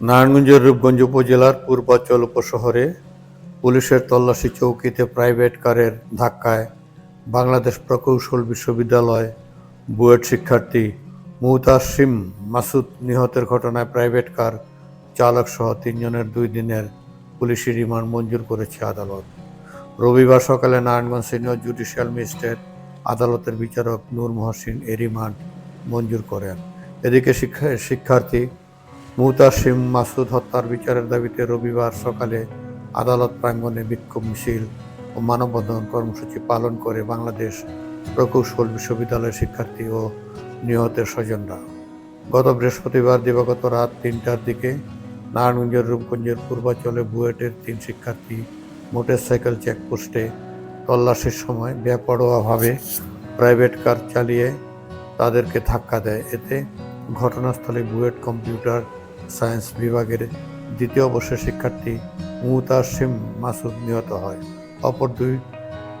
নারায়ণগঞ্জের রূপগঞ্জ উপজেলার পূর্বাচল উপশহরে পুলিশের তল্লাশি চৌকিতে প্রাইভেট কারের ধাক্কায় বাংলাদেশ প্রকৌশল বিশ্ববিদ্যালয় বুয়েট শিক্ষার্থী মুহতাসিম মাসুদ নিহতের ঘটনায় প্রাইভেট কার চালক সহ তিনজনের দুই দিনের পুলিশি রিমান্ড মঞ্জুর করেছে আদালত। রবিবার সকালে নারায়ণগঞ্জ সিনিয়র জুডিশিয়াল ম্যাজিস্ট্রেট আদালতের বিচারক নূর মহসিন এ রিমান্ড মঞ্জুর করেন। এদিকে শিক্ষা শিক্ষার্থী মুহতাসিম মাসুদ হত্যার বিচারের দাবিতে রবিবার সকালে আদালত প্রাঙ্গণে বিক্ষোভ মিছিল ও মানববন্ধন কর্মসূচি পালন করে বাংলাদেশ প্রকৌশল বিশ্ববিদ্যালয়ের শিক্ষার্থী ও নিহতের স্বজনরা। গত বৃহস্পতিবার দিবাগত রাত তিনটার দিকে নারায়ণগঞ্জের রূপগঞ্জের পূর্বাচলে বুয়েটের তিন শিক্ষার্থী মোটরসাইকেল চেকপোস্টে তল্লাশির সময় বেপরোয়াভাবে প্রাইভেট কার চালিয়ে তাদেরকে ধাক্কা দেয়। এতে ঘটনাস্থলে বুয়েট কম্পিউটার সায়েন্স বিভাগের দ্বিতীয় বর্ষের শিক্ষার্থী মুতাসিম মাসুদ নিহত হয়। অপর দুই,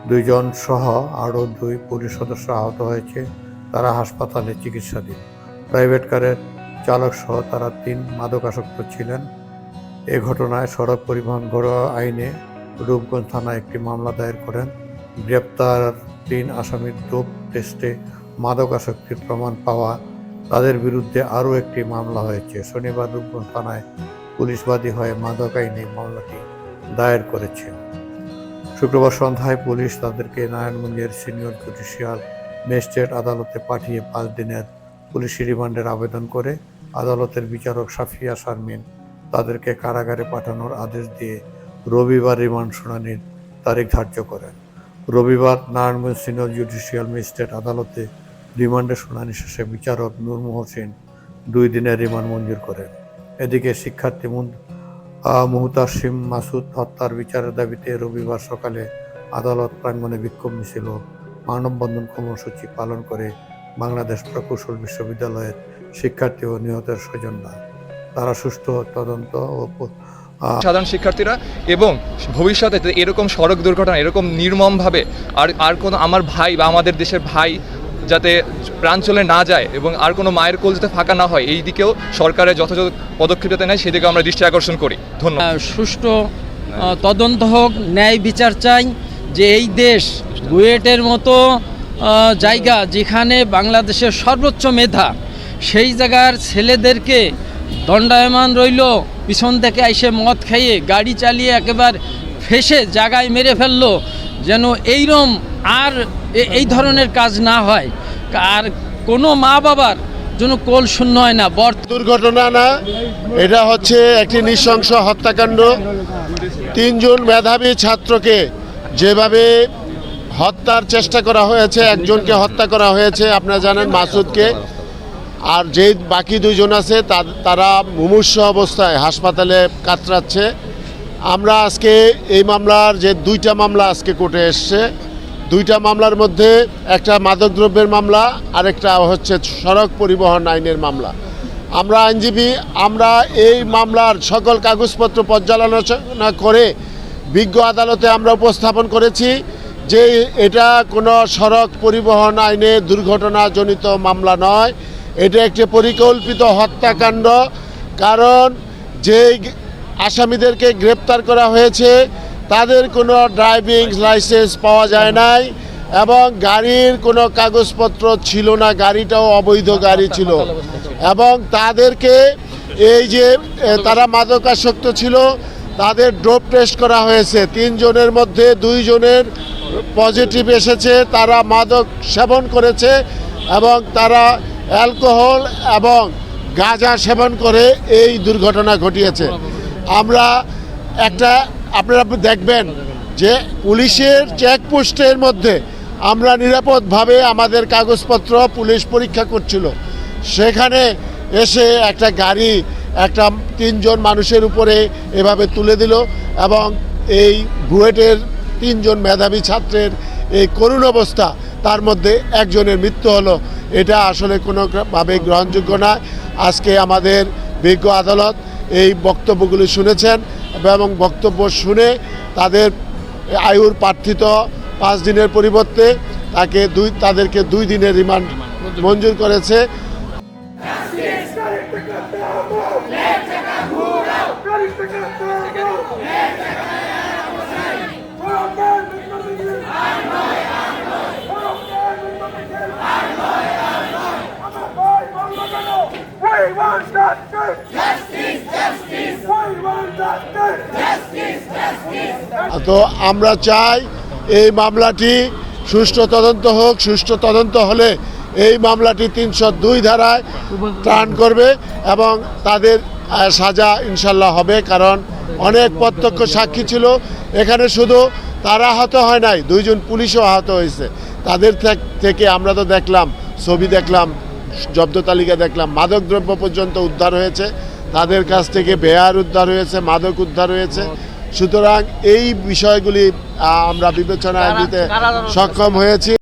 দুইজন সহ আরও দুই পুলিশ সদস্য আহত হয়েছে। তারা হাসপাতালে চিকিৎসাধীন। প্রাইভেট কারের চালক সহ তারা তিন মাদকাসক্ত ছিলেন। এ ঘটনায় সড়ক পরিবহন ঘরোয়া আইনে রূপগঞ্জ থানায় একটি মামলা দায়ের করেন। গ্রেপ্তার তিন আসামির ডোপ টেস্টে মাদকাসক্তির প্রমাণ পাওয়া তাদের বিরুদ্ধে আরও একটি মামলা হয়েছে। শনিবার রূপগঞ্জ থানায় পুলিশবাদী হয়ে মাদক আইনে মামলাটি দায়ের করেছে। শুক্রবার সন্ধ্যায় পুলিশ তাদেরকে নারায়ণগঞ্জের সিনিয়র জুডিশিয়াল ম্যাজিস্ট্রেট আদালতে পাঠিয়ে পাঁচ দিনের পুলিশি রিমান্ডের আবেদন করে আদালতের বিচারক সাফিয়া শারমিন তাদেরকে কারাগারে পাঠানোর আদেশ দিয়ে রবিবার রিমান্ড শুনানির তারিখ ধার্য করেন। রবিবার নারায়ণগঞ্জ সিনিয়র জুডিশিয়াল ম্যাজিস্ট্রেট আদালতে রিমান্ডের শুনানি শেষে বিচারক নূর মোহসিন দুই দিনের রিমান্ড মঞ্জুর করেন। এদিকে শিক্ষার্থী মুহতাসিম মাসুদ হত্যার বিচারের দাবিতে রবিবার সকালে আদালত প্রাঙ্গণে বিক্ষোভ মিছিল মানববন্ধন কর্মসূচি পালন করে বাংলাদেশ প্রকৌশল বিশ্ববিদ্যালয়ের শিক্ষার্থী ও নিহতের স্বজনরা। তারা সুষ্ঠু তদন্ত ও সাধারণ শিক্ষার্থীরা এবং ভবিষ্যতে এরকম সড়ক দুর্ঘটনা, এরকম নির্মমভাবে আর আর কোনো আমার ভাই বা আমাদের দেশের ভাই যাতে প্রাণ চলে না যায় এবং আর কোনো মায়ের কোল যাতে ফাঁকা না হয়, এই দিকেও সরকারের যথাযথ পদক্ষেপ যাতে নেয় সেদিকে আমরা দৃষ্টি আকর্ষণ করি। ধন্যবাদ। সুষ্ঠু তদন্ত হোক, ন্যায় বিচার চাই যে এই দেশ বুয়েটের মতো জায়গা যেখানে বাংলাদেশের সর্বোচ্চ মেধা, সেই জায়গার ছেলেদেরকে দণ্ডায়মান রইল, পিছন থেকে এসে মদ খাইয়ে, গাড়ি চালিয়ে একেবারে ফেসে জায়গায় মেরে ফেলল যেন এইরম আর এই ধরনের কাজ না হয়। আর কোনো মা বাবার যেন কোল শূন্য হয় না বর্ত দুর্ঘটনা না, এটা হচ্ছে একটি নৃশংস হত্যাকাণ্ড। তিনজন মেধাবী ছাত্রকে যেভাবে হত্যার চেষ্টা করা হয়েছে, একজনকে হত্যা করা হয়েছে, আপনারা জানেন মাসুদকে। আর যেই বাকি দুজন আছে তারা মুমূর্ষ অবস্থায় হাসপাতালে কাতরাচ্ছে। আমরা আজকে এই মামলার যে দুইটা মামলা আজকে কোর্টে এসছে, দুইটা মামলার মধ্যে একটা মাদকদ্রব্যের মামলা, আরেকটা হচ্ছে সড়ক পরিবহন আইনের মামলা। আমরা আইনজীবী, আমরা এই মামলার সকল কাগজপত্র পর্যালোচনা করে বিজ্ঞ আদালতে আমরা উপস্থাপন করেছি যে এটা কোনো সড়ক পরিবহন আইনে দুর্ঘটনাজনিত মামলা নয়। এটা একটি পরিকল্পিত হত্যাকাণ্ড, কারণ যে আসামিদেরকে গ্রেপ্তার করা হয়েছে। তাদের কোনো ড্রাইভিং লাইসেন্স পাওয়া যায় নাই এবং গাড়ির কোনো কাগজপত্র ছিল না, গাড়িটাও অবৈধ গাড়ি ছিল। এবং তাদেরকে এই যে তারা মাদকাসক্ত ছিল, তাদের ড্রপ টেস্ট করা হয়েছে। তিনজনের মধ্যে দুইজনের পজিটিভ এসেছে, তারা মাদক সেবন করেছে এবং তারা অ্যালকোহল এবং গাঁজা সেবন করে এই দুর্ঘটনা ঘটিয়েছে। আমরা একটা, আপনারা দেখবেন যে পুলিশের চেকপোস্টের মধ্যে আমরা নিরাপদভাবে আমাদের কাগজপত্র পুলিশ পরীক্ষা করছিল। সেখানে এসে একটা গাড়ি, একটা তিনজন মানুষের উপরে এভাবে তুলে দিল এবং এই বুয়েটের তিনজন মেধাবী ছাত্রের এই করুণ অবস্থা, তার মধ্যে একজনের মৃত্যু হলো। এটা আসলে কোনোভাবে গ্রহণযোগ্য না আজকে আমাদের বিজ্ঞ আদালত এই বক্তব্যগুলি শুনেছেন এবং বক্তব্য শুনে তাদের আয়ুর প্রার্থিত পাঁচ দিনের পরিবর্তে তাকে দুই, তাদেরকে দুই দিনের রিমান্ড মঞ্জুর করেছে We want justice! Justice! Justice! We want justice! তো আমরা চাই এই মামলাটি সুষ্ঠু তদন্ত হোক, সুষ্ঠু তদন্ত হলে এই মামলাটি তিনশো দুই ধারায় ত্রাণ করবে এবং তাদের সাজা ইনশাল্লাহ হবে, কারণ অনেক প্রত্যক্ষ সাক্ষী ছিল। এখানে শুধু তারা আহত হয় নাই, দুইজন পুলিশও আহত হয়েছে। তাদের থেক- আমরা তো দেখলাম, ছবি দেখলাম জব্দ তালিকা দেখলাম। মাদকদ্রব্য পর্যন্ত উদ্ধার হয়েছে। তাদের কাছ থেকে বেয়ার উদ্ধার হয়েছে মাদক উদ্ধার হয়েছে। সুতরাং এই বিষয়গুলি আহ, আমরা বিবেচনায় নিতে সক্ষম হয়েছি।